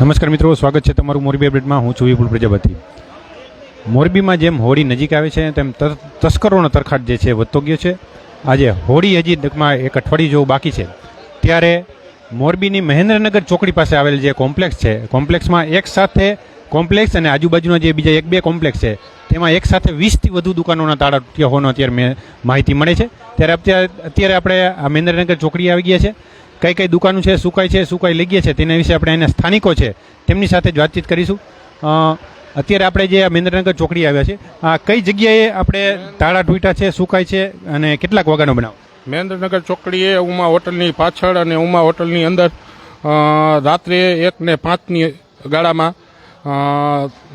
નમસ્કાર મિત્રો, સ્વાગત છે તમારું મોરબી અપડેટમાં. હું છું વિપુલ પ્રજાપતિ. મોરબીમાં જેમ હોળી નજીક આવે છે, તેમ તસ્કરોનો તરખાટ જે છે, વધતો ગયો છે. આજે હોળી હજી ટૂંકમાં એક અઠવાડિયું જેવું બાકી છે. ત્યારે મોરબીની મહેન્દ્રનગર ચોકડી પાસે આવેલ જે કોમ્પ્લેક્સ છે, કોમ્પ્લેક્સમાં એક સાથે કોમ્પ્લેક્સ અને આજુબાજુના જે બીજા એક બે કોમ્પ્લેક્સ છે, તેમાં એક સાથે વીસથી વધુ દુકાનોના તાળા તૂટ્યા હોવાનો અત્યારે મેં, માહિતી મળે છે. ત્યારે અત્યારે અત્યારે આપણે આ મહેન્દ્રનગર ચોકડી આવી ગયા છે. કઈ કઈ દુકાનો છે, શું કઈ છે, શું કઈ લઈ ગયા છે, તેના વિશે આપણે એના સ્થાનિકો છે, તેમની સાથે જ વાતચીત કરીશું. અત્યારે આપણે જે મહેન્દ્રનગર ચોકડી આવ્યા છે, આ કઈ જગ્યાએ આપણે તાળા ટૂટા છે, શું કઈ છે, અને કેટલાક વાગ્યાનો બનાવ? મહેન્દ્રનગર ચોકડીએ ઉમા હોટલની પાછળ અને ઉમા હોટલની અંદર રાત્રે એક ને પાંચની ગાળામાં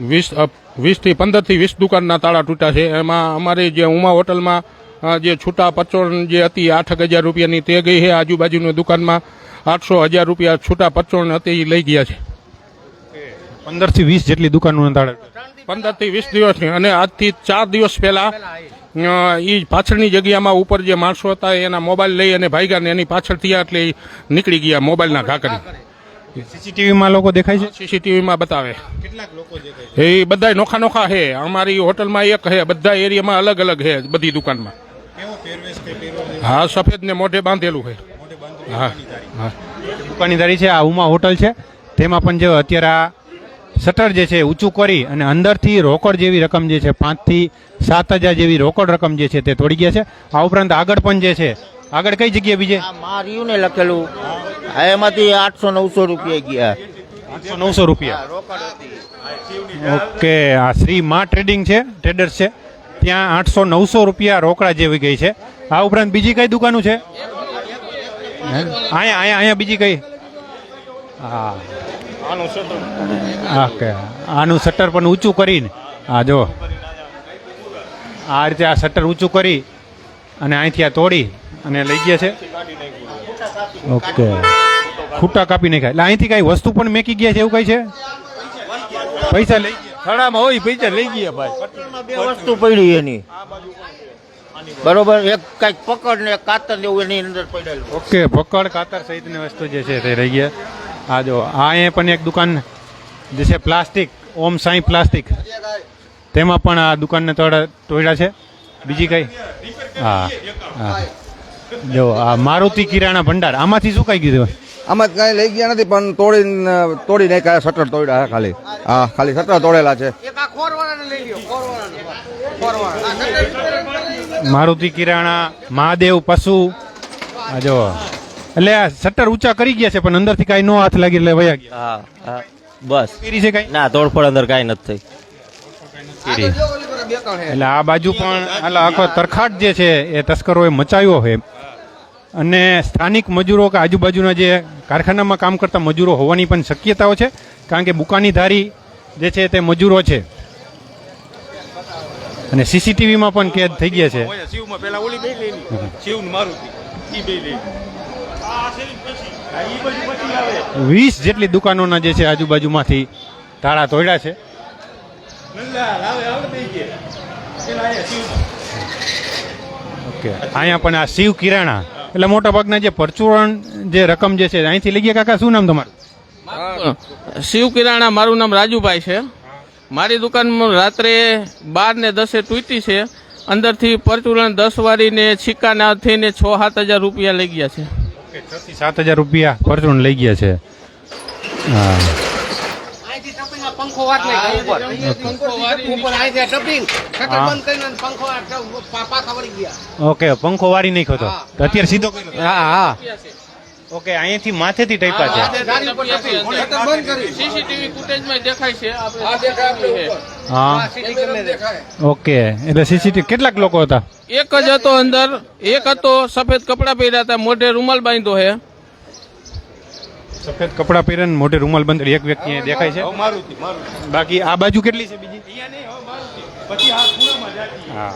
વીસ વીસથી પંદરથી વીસ દુકાનના તાળા તૂટ્યા છે. એમાં અમારી જે ઉમા હોટલમાં જે છૂટા પચોણ જે હતી આઠ હજાર રૂપિયાની તે ગઈ છે. આજુબાજુની દુકાનમાં આઠસો હજાર રૂપિયા છૂટા પચોણ હતી એ લઈ ગયા છે. પંદરથી વીસ જેટલી દુકાનો પંદરથી વીસ દિવસની અને આજથી ચાર દિવસ પહેલાં એ પાછળની જગ્યામાં ઉપર જે માણસો હતા એના મોબાઈલ લઈ અને ભાઈગાને ને એની પાછળ થયા એટલે નીકળી ગયા મોબાઈલના ઘાકરી સીસીટીવીમાં લોકો દેખાય છે? સીસીટીવીમાં બતાવે. એ બધા નોખા નોખા છે. અમારી હોટલમાં એક છે. બધા એરિયામાં અલગ અલગ છે બધી દુકાનમાં. હા સફેદ ને મોઢે બાંધેલું છે હા. હા દુકાનીદારી છે આ ઉમા હોટલ છે. તેમાં પણ જો અત્યારે આ શટર જે છે ઊંચું કરી અને અંદરથી રોકડ જેવી રકમ જે છે પાંચથી સાત હજાર જેવી રોકડ રકમ જે છે તે તોડી ગયા છે. આ ઉપરાંત આગળ પણ જે છે આગળ કઈ જગ્યાએ બીજે? આ માર્યું ને લખેલું. એમાંથી આઠસો નવસો રૂપિયા ગયા. આઠસો નવસો રૂપિયા. ઓકે આ શ્રી મા ટ્રેડિંગ છે ટ્રેડર્સ છે. ત્યાં આઠસો નવસો રૂપિયા રોકડા જેવી ગઈ છે. આ ઉપરાંત બીજી કઈ દુકાનો છે? અહીંયા અહીંયા અહીંયા બીજી કઈ? હા. ઓકે આનું શટર પણ ઊંચું કરીને. હા, જો. આ રીતે આ શટર ઊંચું કરી અને અહીંથી આ તોડી અને લઈ ગયા છે. ઓકે. ખૂટા કાપી નાખ્યા. એટલે અહીંથી કઈ વસ્તુ પણ મેકી ગયા છે એવું કઈ છે? પૈસા લઈ ગયા. ખડામાં હોય પૈસા લઈ ગયા ભાઈ. બે વસ્તુ પડી એની. બરોબર એક કંઈક પકડ ને કાતર ને એવું એની અંદર પડેલું. ઓકે પકડ કાતર સહિતની વસ્તુ જે છે તે રહી ગયા. આ જો આ અહીંયા પણ એક દુકાન જે છે પ્લાસ્ટિક ઓમ સાઈ પ્લાસ્ટિક. તેમાં પણ આ દુકાનને તોડા તોડ્યા છે. બીજી કઈ? હા હા. જો આ મારુતિ કિરાણા ભંડાર. આમાંથી શું કઈ કીધું? આમાં કઈ લઈ ગયા નથી પણ તોડીને તોડી નાખ્યા શટર તોડ્યા હા ખાલી. હા ખાલી શટર તોડેલા છે. મારુતિ કિરાણા મહાદેવ પશુ. આ જો. એટલે આ શટર ઊંચા કરી ગયા છે પણ અંદરથી કાંઈ નો હાથ લાગી એટલે વયા ગયા. હા હા. બસ. પેરી છે કાંઈ? ના તોડફોડ અંદર કાંઈ નથી થઈ. એટલે આ બાજુ પણ આખો તરખાટ જે છે એ તસ્કરોએ મચાવ્યો છે. અને સ્થાનિક મજૂરો કે આજુબાજુના જે કારખાનામાં કામ કરતા મજૂરો હોવાની પણ શક્યતાઓ છે કારણ કે બુકાનીધારી જે છે તે મજૂરો છે. અને સીસીટીવીમાં પણ કેદ થઈ ગયા છે. વીસ જેટલી દુકાનોના જે છે આજુબાજુમાંથી તાળા તોડ્યા છે. ઓકે અહીંયા પણ આ શિવ કિરાણા. એટલે મોટા ભાગના જે પરચુરણ જે રકમ જે છે અહીંથી લઈ ગયા. કાકા શું નામ તમારું? શિવ કિરાણા મારું નામ રાજુભાઈ છે. મારી દુકાનમાં રાત્રે બાર ને દસે તૂટી છે. અંદરથી પરચુરણ દસ વાળી ને છીકાના થઈને છ સાત હજાર રૂપિયા લઈ ગયા છે. છ થી સાત હજાર રૂપિયા પરચુરણ લઈ ગયા છે. હા. ઓકે પંખો વાળી નહીં ખોતો. તો અત્યારે સીધો હા હા. ઓકે અહીંથી માથેથી ટાઈપા છે. સીસીટીવી ફૂટેજમાં દેખાય છે આપણે હા ઓકે એટલે સીસીટીવી કેટલાક લોકો હતા? એક જ હતો અંદર એક હતો સફેદ કપડાં પહેર્યા હતા મોઢે રૂમાલ બાંધ્યો છે. સફેદ કપડાં પહેરીને મોઢે રૂમાલ બંધ એક વ્યક્તિ દેખાય છે. બાકી આ બાજુ કેટલી છે બીજી? હા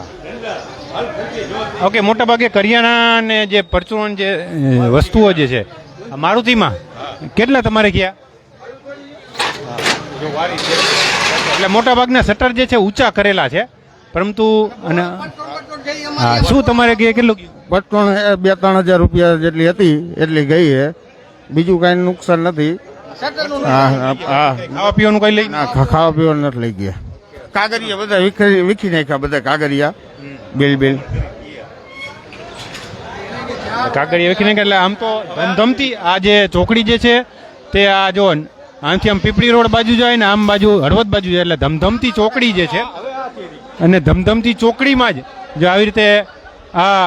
ઓકે મોટા ભાગે કરિયાણા ને જે પરચુરણ જે વસ્તુઓ જે છે આ મારુતિમાં કેટલા તમારે ગયા? એટલે મોટા ભાગના શટર જે છે ઊંચા કરેલા છે. પરંતુ અને હા શું તમારે ગયા કેટલું? ગયું? બે ત્રણ હજાર રૂપિયા જેટલી હતી એટલી ગઈ છે બીજું કાંઈ નુકસાન નથી. હા હા ખાવા પીવાનું કઈ લઈ ના ખાવા પીવાનું નથી લઈ ગયા. કાગરિયા બધા વીખી વિખી નાખ્યા બધા કાગરિયા બિલ બિલ. કાગરિયા વીખી નાખ્યા એટલે આમ તો ધમધમતી આ જે ચોકડી જે છે તે આ જો આમથી આમ પીપળી રોડ બાજુ જાય ને આમ બાજુ હળવદ બાજુ જાય એટલે ધમધમતી ચોકડી જે છે અને ધમધમતી ચોકડીમાં જ જો આવી રીતે આ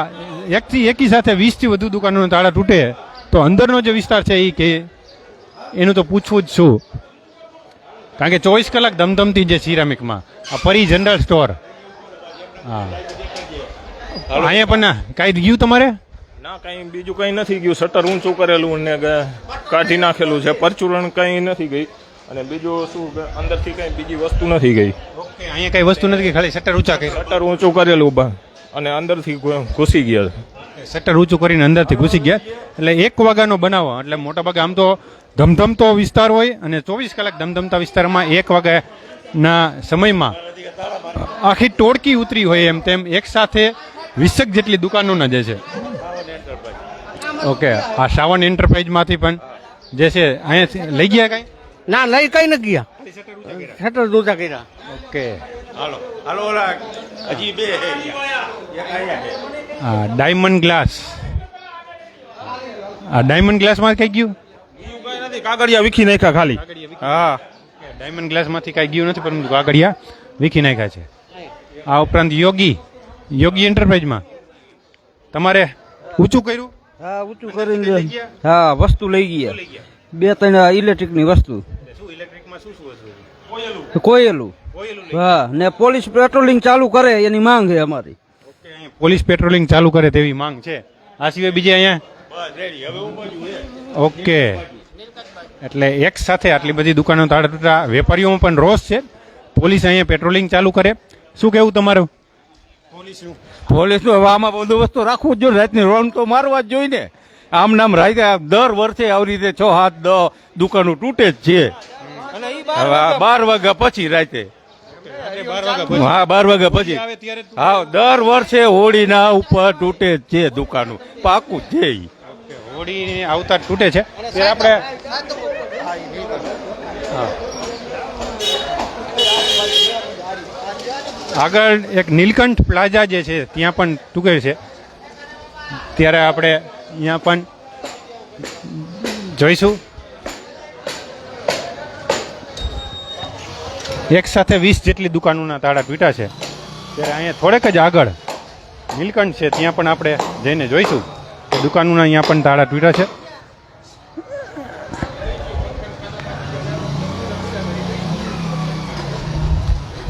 એકથી એકી સાથે વીસથી વધુ દુકાનોના તાળા તૂટે તો અંદરનો જે વિસ્તાર છે એ કે એનું તો પૂછવું જ શું કારણ કે ચોવીસ કલાક ધમધમતી જે સિરામિકમાં આ પરી જનરલ સ્ટોર હા. અહીંયા પણ કાંઈ ગયું તમારે? ના કઈ બીજું કઈ નથી ગયું. શટર ઊંચું કરેલું ને કાઢી નાખેલું છે. પરચુરણ કઈ નથી ગઈ. અને બીજું શું અંદરથી કઈ બીજી વસ્તુ નથી ગઈ. ઓકે અહીંયા કઈ વસ્તુ નથી ખાલી શટર ઊંચા કરી શટર ઊંચું કરેલું અને અંદરથી ઘૂસી ગયા. શટર ઊંચું કરીને અંદરથી ઘૂસી ગયા. એટલે એક વાગ્યાનો બનાવો. એટલે મોટા ભાગે આમ તો ધમધમતો વિસ્તાર હોય અને ચોવીસ કલાક ધમધમતા વિસ્તારમાં એક વાગ્યાના સમયમાં આખી ટોળકી ઉતરી હોય એમ તેમ એક સાથે વીસક જેટલી દુકાનોના જે છે. ઓકે આ શ્રાવણ એન્ટરપ્રાઇઝમાંથી પણ જે છે અહીંયા લઈ ગયા કાંઈ? ના લઈ કઈ નથી ગયા. શટર દૂધા કર્યા. ઓકે. હા ડાયમંડ ગ્લાસ આ ડાયમંડ ગ્લાસમાં કઈ ગયું? નથી કાગળિયા વિખી નાખ્યા ખાલી. હા. ડાયમંડ ગ્લાસમાંથી કાંઈ ગયું નથી પરંતુ કાગળિયા વીખી નાખ્યા છે. આ ઉપરાંત યોગી યોગી એન્ટરપ્રાઇઝમાં તમારે ઊંચું કર્યું? હા ઊંચું કરીને હા વસ્તુ લઈ ગયા. બે ત્રણ ઇલેક્ટ્રિકની વસ્તુ. કોયેલું? હા ને પોલીસ પેટ્રોલિંગ ચાલુ કરે એની માંગ છે અમારી. પોલીસ પેટ્રોલિંગ ચાલુ કરે તેવી માંગ છે. આ સિવાય બીજે અહીંયા? ઓકે. એટલે એક સાથે આટલી બધી દુકાનો તાળા તૂટા વેપારીઓમાં પણ રોષ છે. પોલીસ અહીંયા પેટ્રોલિંગ ચાલુ કરે. શું કેવું તમારું? પોલીસનું હવે આમાં બંદોબસ્ત વસ્તુ રાખવું જ જોઈએ રાતની રોન તો મારવા જ જોઈએ ને. આમ નામ રાતે આ દર વર્ષે આવી રીતે છ હાથ દ દુકાનો તૂટે જ છે. બાર વાગ્યા પછી રાતે. હા બાર વાગ્યા પછી. હા દર વર્ષે હોળીના ઉપર તૂટે છે દુકાનો. પાકું છે. હોળી આવતા તૂટે છે. ત્યારે આપણે હા. આગળ એક નીલકંઠ પ્લાઝા જે છે ત્યાં પણ તૂકે છે. ત્યારે આપણે અહીંયા પણ જોઈશું. એક સાથે વીસ જેટલી દુકાનોના તાળા તૂટ્યા છે. ત્યારે અહીંયા થોડેક જ આગળ નીલકંઠ છે, ત્યાં પણ આપણે જઈને જોઈશું કે દુકાનોના અહીંયા પણ તાળા તૂટ્યા છે.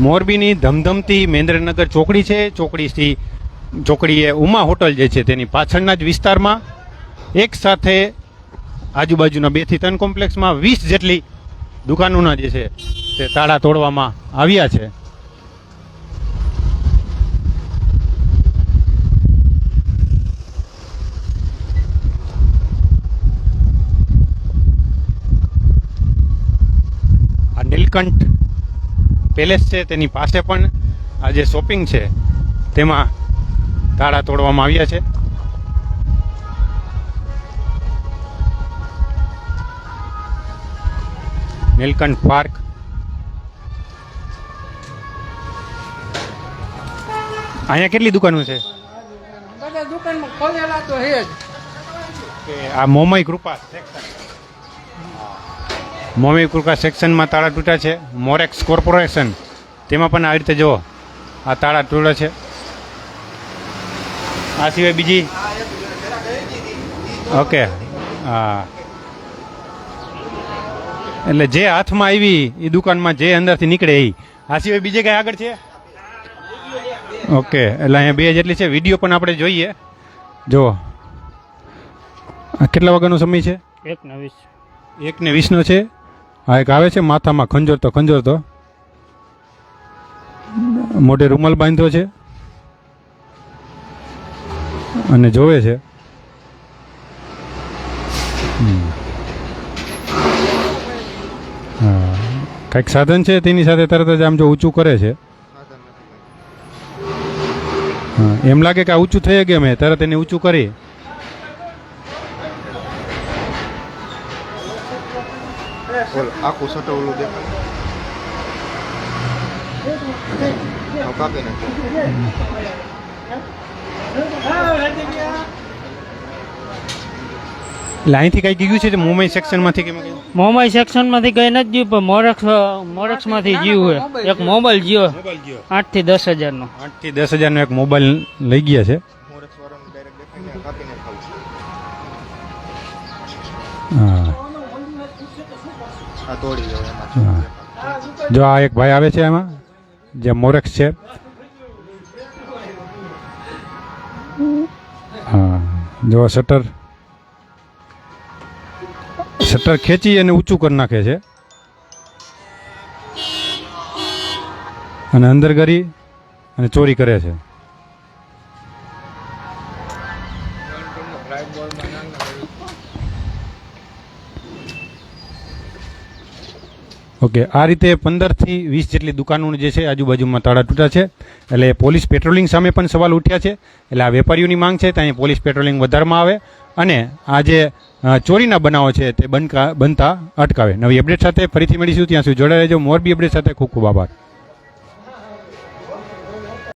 મોરબીની ધમધમતી મહેન્દ્રનગર ચોકડી છે. ચોકડીથી ચોકડીએ ઉમા હોટલ જે છે તેની પાછળના જ વિસ્તારમાં એક સાથે આજુબાજુના બેથી ત્રણ કોમ્પ્લેક્સમાં વીસ જેટલી દુકાનોના જે છે તે તાળા તોડવામાં આવ્યા છે. આ નીલકંઠ પેલેસ છે, તેની પાસે પણ આ જે શોપિંગ છે, તેમાં તાળા તોડવામાં આવ્યા છે. નીલકંઠ પાર્ક અહીંયા કેટલી દુકાનો છે? બધા દુકાનમાં ખોલેલા તો હે જ. આ મોમઈ કૃપા સેક્શન મોમઈ કૃપા સેક્શનમાં તાળા તૂટ્યા છે. Morex corporation. તેમાં પણ આ રીતે જુઓ. આ તાળા તૂટ્યા છે. આ સિવાય બીજી? ઓકે. હા. એટલે જે હાથમાં આવી એ દુકાનમાં જે અંદરથી નીકળે એ આ સિવાય બીજે કંઈ આગળ છે? ઓકે એટલે અહીંયા બે જેટલી છે. વીડિયો પણ આપણે જોઈએ. જુઓ. આ કેટલા વાગ્યાનો સમય છે? એક ને વીસ. એક ને વીસનો છે. હા એક આવે છે માથામાં ખંજોર તો ખંજોર તો. મોઢે રૂમાલ બાંધ્યો છે. અને જોવે છે. કંઈક સાધન છે તેની સાથે તરત જ આમ જો ઊંચું કરે છે. એમ લાગે કે આ ઊંચું થઈ ગયું મેં તરત એને ઊંચું કરી આખું શટર ઓલું દેખાય. કાપી કઈ ગયું છે મુંબઈ સેક્શનમાંથી કેમ ગયું મોબાઈલ સેક્શનમાંથી કઈ નથી ગયું પણ મોરક્ષ મોરક્ષમાંથી જીવ હોય એક મોબાઈલ જીવો મોબાઈલ ગયો આઠથી દસ હજારનો. આઠથી દસ હજારનો એક મોબાઈલ લઈ ગયા છે. જો આ એક ભાઈ આવે છે એમાં જે મોરક્ષ છે. હા. જો શટર શટર ખેંચી અને ઊંચું કરી નાખે છે. અને અંદર કરી અને ચોરી કરે છે. ઓકે, આ રીતે પંદરથી વીસ જેટલી દુકાનો જે છે આજુબાજુમાં તાળા તૂટ્યા છે. એટલે પોલીસ પેટ્રોલિંગ સામે પણ સવાલ ઉઠ્યા છે. એટલે આ વેપારીઓની માંગ છે, ત્યાં પોલીસ પેટ્રોલિંગ વધારવામાં આવે અને આ જે ચોરીના બનાવો છે તે બનકા, બનતા અટકાવે. નવી અપડેટ સાથે ફરીથી મળીશું. ત્યાં સુધી જોડાઈ રહેજો. મોરબી અપડેટ સાથે ખૂબ ખૂબ આભાર.